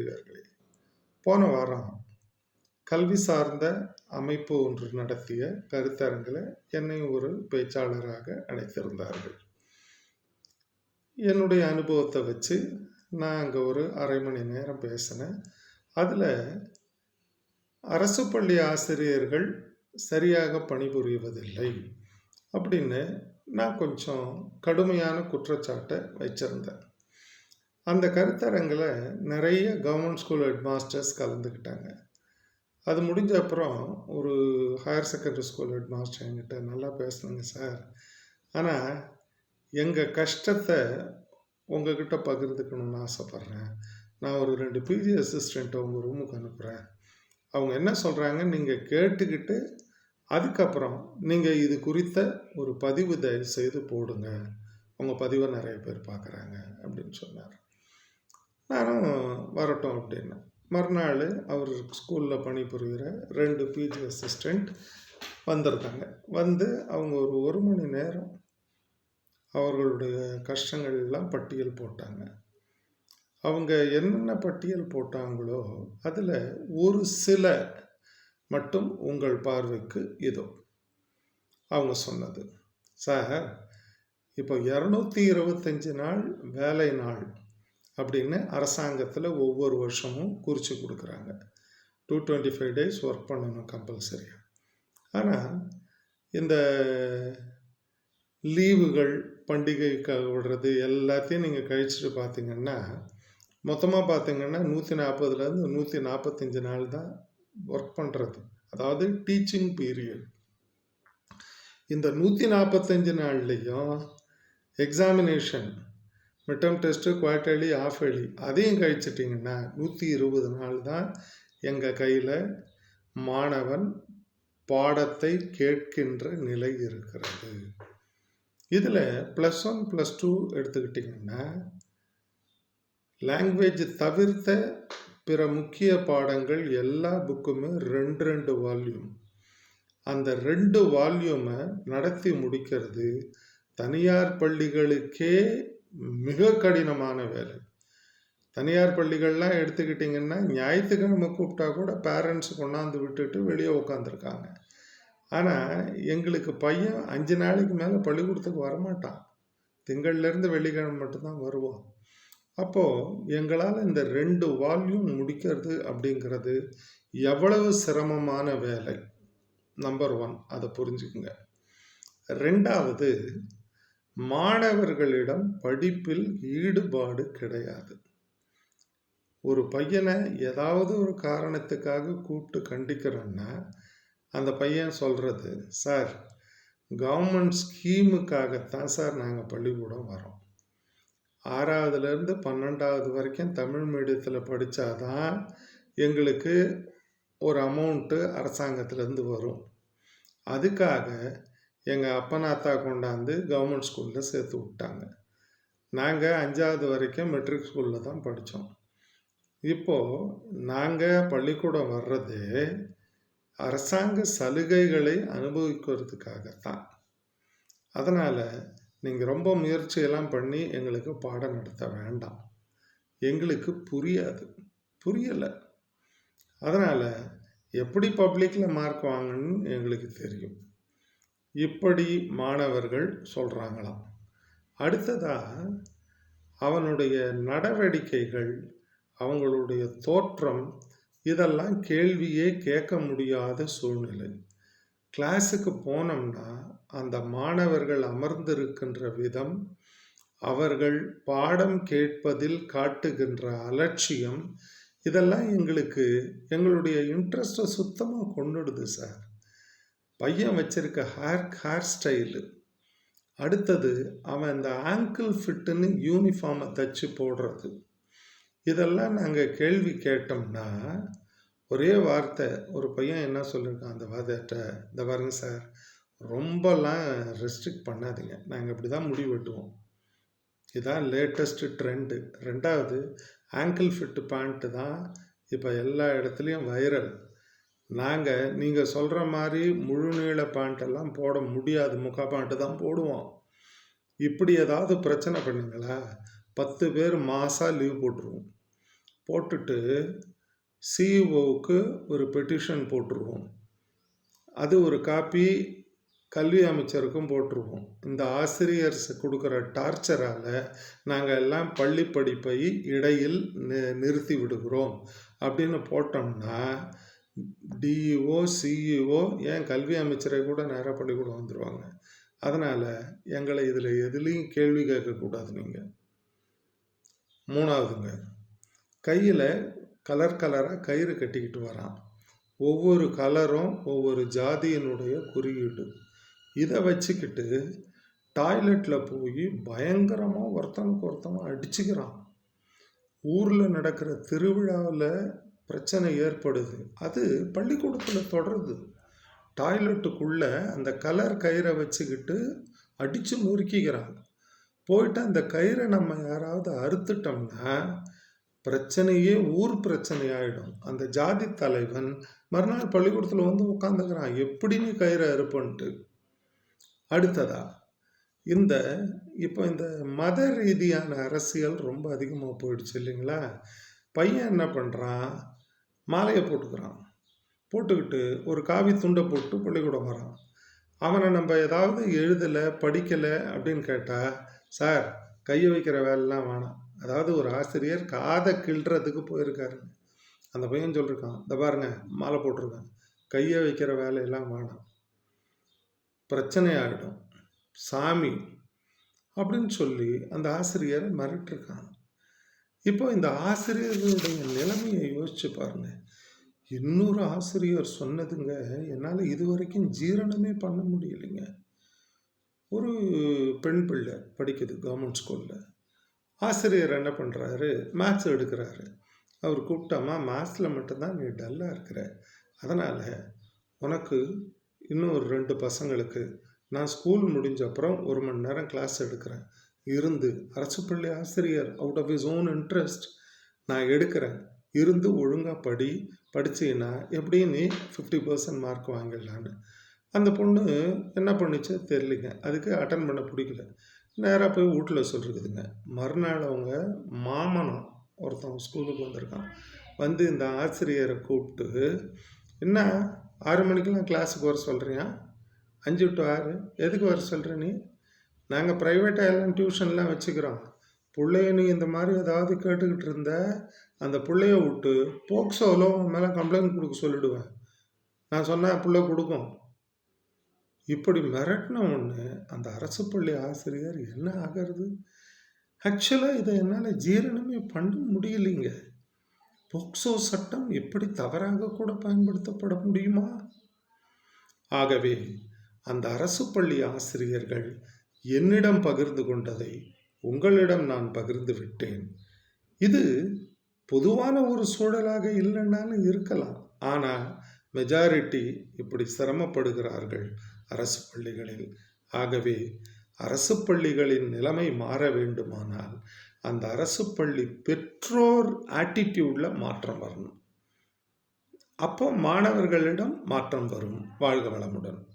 பெரியவர்களே போன வாரம் கல்வி சார்ந்த அமைப்பு ஒன்று நடத்திய கருத்தரங்கில் என்னை ஒரு பேச்சாளராக அழைத்திருந்தார்கள். என்னுடைய அனுபவத்தை வச்சு நான் அங்கே ஒரு அரை மணி நேரம் பேசினேன். அதில் அரசு பள்ளி ஆசிரியர்கள் சரியாக பணிபுரிவதில்லை அப்படின்னு நான் கொஞ்சம் கடுமையான குற்றச்சாட்டை வச்சிருந்தேன். அந்த கருத்தரங்கில் நிறைய கவர்மெண்ட் ஸ்கூல் ஹெட் மாஸ்டர்ஸ் கலந்துக்கிட்டாங்க. அது முடிஞ்ச அப்புறம் ஒரு higher secondary school head master என்கிட்ட நல்லா பேசுனாங்க சார் ஆனால் எங்கள் கஷ்டத்தை உங்ககிட்ட பகிர்ந்துக்கணும்னு ஆசைப்பட்றேன். நான் ஒரு ரெண்டு பிஜி அசிஸ்டண்ட்டை உங்கள் ரூமுக்கு அனுப்புகிறேன் அவங்க என்ன சொல்கிறாங்க நீங்கள் கேட்டுக்கிட்டு அதுக்கப்புறம் நீங்கள் இது குறித்த ஒரு பதிவு தயவு செய்து போடுங்க. உங்கள் பதிவை நிறைய பேர் பார்க்குறாங்க அப்படின்னு சொன்னார். நானும் வரட்டும் அப்படின்னு. மறுநாள் அவர் ஸ்கூலில் பணிபுரிகிற ரெண்டு பிஜி அசிஸ்டண்ட் வந்திருக்காங்க வந்து அவங்க ஒரு ஒரு மணி நேரம் அவர்களுடைய கஷ்டங்கள் எல்லாம் பட்டியல் போட்டாங்க. அவங்க என்னென்ன பட்டியல் போட்டாங்களோ அதில் ஒரு சில மட்டும் உங்கள் பார்வைக்கு இதோ. அவங்க சொன்னது சார் இப்போ இரநூத்தி இருபத்தஞ்சி நாள் வேலை நாள். அப்படின்னு அரசாங்கத்தில் ஒவ்வொரு வருஷமும் குறித்து கொடுக்குறாங்க. Two twenty five days work பண்ணணும் கம்பல்சரியாக ஆனால் இந்த லீவுகள் பண்டிகை க விடுறது எல்லாத்தையும் நீங்கள் கழிச்சுட்டு பார்த்தீங்கன்னா மொத்தமாக பார்த்தீங்கன்னா நூற்றி நாற்பதுலேருந்து நூற்றி நாற்பத்தஞ்சு நாள் தான் ஒர்க் பண்ணுறது அதாவது டீச்சிங் பீரியட் இந்த நூற்றி நாற்பத்தஞ்சு நாள்லேயும் examination midterm test quarterly half yearly அதையும் கழிச்சிட்டிங்கன்னா நூற்றி இருபது நாள் தான் எங்கள் கையில் மாணவன் பாடத்தை கேட்கின்ற நிலை இருக்கிறது. இதில் ப்ளஸ் ஒன் ப்ளஸ் டூ எடுத்துக்கிட்டிங்கன்னா லாங்குவேஜ் தவிர்த்த பிற முக்கிய பாடங்கள் எல்லா புக்குமே ரெண்டு ரெண்டு வால்யூம் அந்த ரெண்டு வால்யூமை நடத்தி முடிக்கிறது தனியார் பள்ளிகளுக்கே மிக கடினமான வேலை. தனியார் பள்ளிகள்லாம் எடுத்துக்கிட்டிங்கன்னா ஞாயிற்றுக்கிழமை கூப்பிட்டா கூட பேரண்ட்ஸ் கொண்டாந்து விட்டுட்டு வெளியே உட்காந்துருக்காங்க ஆனால் எங்களுக்கு பையன் அஞ்சு நாளைக்கு மேலே பள்ளிக்கூடத்துக்கு வரமாட்டான். திங்கள்லேருந்து வெள்ளிக்கிழமை மட்டும்தான் வருவோம் அப்போது எங்களால் இந்த ரெண்டு வால்யூம் முடிக்கிறது அப்படிங்கிறது எவ்வளவு சிரமமான வேலை? நம்பர் ஒன் அதை புரிஞ்சுக்குங்க. ரெண்டாவது மாணவர்களிடம் படிப்பில் ஈடுபாடு கிடையாது. ஒரு பையனை ஏதாவது ஒரு காரணத்துக்காக கூப்பிட்டு கண்டிக்கிறோன்னா அந்த பையன் சொல்கிறது சார் கவர்மெண்ட் ஸ்கீமுக்காகத்தான் சார் நாங்கள் பள்ளிக்கூடம் வரோம் ஆறாவதுலேருந்து பன்னெண்டாவது வரைக்கும் தமிழ் மீடியத்தில் படித்தாதான் எங்களுக்கு ஒரு அமௌண்ட்டு அரசாங்கத்திலேருந்து வரும். அதுக்காக எங்கள் அப்பனாத்தா கொண்டாந்து கவர்மெண்ட் ஸ்கூலில் சேர்த்து விட்டாங்க. நாங்கள் அஞ்சாவது வரைக்கும் மெட்ரிக் ஸ்கூலில் தான் படித்தோம் இப்போது நாங்கள் பள்ளிக்கூடம் வர்றது அரசாங்க சலுகைகளை அனுபவிக்கிறதுக்காகத்தான். அதனால் நீங்கள் ரொம்ப முயற்சியெல்லாம் பண்ணி எங்களுக்கு பாடம் நடத்த வேண்டாம். எங்களுக்கு புரியாது. புரியலை. அதனால் எப்படி பப்ளிக்கில் மார்க் வாங்கணும்னு எங்களுக்கு தெரியும். இப்படி மாணவர்கள் சொல்கிறாங்களாம் அடுத்ததாக அவனுடைய நடவடிக்கைகள் அவங்களுடைய தோற்றம் இதெல்லாம் கேள்வியே கேட்க முடியாத சூழ்நிலை. கிளாஸுக்கு போனோம்னா அந்த மாணவர்கள் அமர்ந்திருக்கின்ற விதம் அவர்கள் பாடம் கேட்பதில் காட்டுகின்ற அலட்சியம் இதெல்லாம் எங்களுக்கு எங்களுடைய இன்ட்ரெஸ்ட்டை சுத்தமாக கொண்டுடுது சார். பையன் வச்சிருக்க ஹேர் ஹேர் ஸ்டைலு அடுத்தது அவன் இந்த ஆங்கிள் ஃபிட்டுன்னு யூனிஃபார்மை தச்சு போடுறது. இதெல்லாம் நாங்கள் கேள்வி கேட்டோம்னா ஒரே வார்த்தை ஒரு பையன் என்ன சொல்லியிருக்கான் அந்த வாதத்தை இந்த பாருங்க சார் ரொம்பலாம் ரெஸ்ட்ரிக்ட் பண்ணாதீங்க. நாங்கள் இப்படி தான் முடிவெட்டுவோம் இதுதான் லேட்டஸ்ட்டு ட்ரெண்டு ரெண்டாவது ஆங்கிள் ஃபிட்டு பேண்ட்டு தான் இப்போ எல்லா இடத்துலையும் வைரல் நாங்கள் நீங்கள் சொல்கிற மாதிரி முழு நீள பேண்ட்டெல்லாம் போட முடியாது. முக்கா பேண்ட்டு தான் போடுவோம். இப்படி ஏதாவது பிரச்சனை பண்ணுங்களா? பத்து பேர் மாதம் லீவ் போட்டுருவோம். போட்டுட்டு சிஇஓவுக்கு ஒரு பெட்டிஷன் போட்டுருவோம். அது ஒரு காப்பி கல்வி அமைச்சருக்கும் போட்டுருவோம். இந்த ஆசிரியர்ஸ் கொடுக்குற டார்ச்சரால் நாங்கள் எல்லாம் பள்ளி படிப்பை இடையில் நிறுத்தி விடுகிறோம். அப்படின்னு போட்டோம்னா டிஇஓ சிஇஓ ஏன் கல்வி அமைச்சரை கூட நேராக பள்ளிக்கூடம் வந்துடுவாங்க அதனால் எங்களை இதில் எதுலேயும் கேள்வி கேட்கக்கூடாது நீங்கள் மூணாவதுங்க கையில் கலர் கலராக கயிறு கட்டிக்கிட்டு வரான். ஒவ்வொரு கலரும் ஒவ்வொரு ஜாதியினுடைய குறியீடு. இதை வச்சுக்கிட்டு டாய்லெட்டில் போய் பயங்கரமாக ஒருத்தனுக்கு ஒருத்தனும் அடிச்சுக்கிறான். ஊரில் நடக்கிற திருவிழாவில் பிரச்சனை ஏற்படுது. அது பள்ளிக்கூடத்தில் தொடருது. டாய்லெட்டுக்குள்ளே அந்த கலர் கயிறை வச்சுக்கிட்டு அடித்து நொறுக்கிக்கிறாங்க போயிட்டு அந்த கயிறை நம்ம யாராவது அறுத்துட்டோம்னா பிரச்சனையே ஊர் பிரச்சனையாயிடும். அந்த ஜாதி தலைவன் மறுநாள் பள்ளிக்கூடத்தில் வந்து உட்காந்துக்கிறான் எப்படி நீ கயிறை அறுப்பன்ட்டு. அடுத்ததா இந்த இப்போ இந்த மத ரீதியான அரசியல் ரொம்ப அதிகமாக போயிடுச்சு இல்லைங்களா? பையன் என்ன பண்ணுறான் மாலையை போட்டுக்கிறான். போட்டுக்கிட்டு ஒரு காவி துண்டை போட்டு பள்ளிக்கூடம் வரான். அவனை நம்ம ஏதாவது எழுதலை படிக்கலை அப்படின்னு கேட்டால் சார் கையை வைக்கிற வேலைலாம் வேணாம். அதாவது ஒரு ஆசிரியர் காதை கிள்றதுக்கு போயிருக்காருங்க அந்த பையன் சொல்லியிருக்கான் இந்த பாருங்க மாலை போட்டிருக்கேன் கையை வைக்கிற வேலையெல்லாம் வேணாம். பிரச்சனையாகிடும் சாமி. அப்படின்னு சொல்லி அந்த ஆசிரியர் மிரட்டிருக்கான். இப்போ இந்த ஆசிரியர்களுடைய நிலைமையை யோசிச்சு பாருங்க. இன்னொரு ஆசிரியர் சொன்னதுங்க என்னால் இது வரைக்கும் ஜீரணமே பண்ண முடியலைங்க. ஒரு பெண் பிள்ளை படிக்குது கவர்மெண்ட் ஸ்கூலில் ஆசிரியர் என்ன பண்ணுறாரு மேத்ஸ் எடுக்கிறாரு. அவர் கூப்பிட்டாமா மேத்ஸில் மட்டும்தான் நீ டல்லாக இருக்கிற. அதனால் உனக்கு இன்னும் ஒரு ரெண்டு பசங்களுக்கு நான் ஸ்கூல் முடிஞ்ச அப்புறம் ஒரு மணி நேரம் கிளாஸ் எடுக்கிறேன். இருந்து அரசு பள்ளி ஆசிரியர் out of his own interest நான் எடுக்கிறேன். இருந்து ஒழுங்காக படி படிச்சீங்கன்னா எப்படியும் நீ ஃபிஃப்டி பர்சன்ட் மார்க் வாங்கிடலான்னு. அந்த பொண்ணு என்ன பண்ணிச்சு? தெரியலிங்க. அதுக்கு அட்டன் பண்ண பிடிக்கல. நேராக போய் வீட்டில் சொல்லிருக்குதுங்க. மறுநாள் அவங்க மாமனம் ஒருத்தன் ஸ்கூலுக்கு வந்திருக்கான். வந்து இந்த ஆசிரியரை கூப்பிட்டு என்ன ஆறு மணிக்கெல்லாம் கிளாஸுக்கு வர சொல்கிறியா அஞ்சு டு ஆறு. எதுக்கு வர சொல்கிற நீ? நாங்கள் ப்ரைவேட்டாக எல்லாம் டியூஷன்லாம் வச்சுக்கிறோம். பிள்ளைய நீ இந்த மாதிரி ஏதாவது கேட்டுக்கிட்டு இருந்த அந்த பிள்ளைய விட்டு போக்சோவில் உன் மேலே கம்ப்ளைண்ட் கொடுக்க சொல்லிடுவேன். நான் சொன்னால் பிள்ளை கொடுக்கும். இப்படி மிரட்டின ஒன்று அந்த அரசு பள்ளி ஆசிரியர் என்ன ஆகிறது? ஆக்சுவலாக இதை என்னால் ஜீரணமே பண்ண முடியலைங்க. போக்சோ சட்டம் எப்படி தவறாக கூட பயன்படுத்தப்பட முடியுமா? ஆகவே அந்த அரசு பள்ளி ஆசிரியர்கள் என்னிடம் பகிர்ந்து கொண்டதை உங்களிடம் நான் பகிர்ந்து விட்டேன். இது பொதுவான ஒரு சூழலாக இல்லைன்னாலும் இருக்கலாம். ஆனால் மெஜாரிட்டி இப்படி சிரமப்படுகிறார்கள் அரசு பள்ளிகளில். ஆகவே அரசு பள்ளிகளின் நிலைமை மாற வேண்டுமானால் அந்த அரசு பள்ளி பெற்றோர் ஆட்டிடியூடில் மாற்றம் வரணும். அப்போ மாணவர்களிடம் மாற்றம் வரும். வாழ்க வளமுடன்.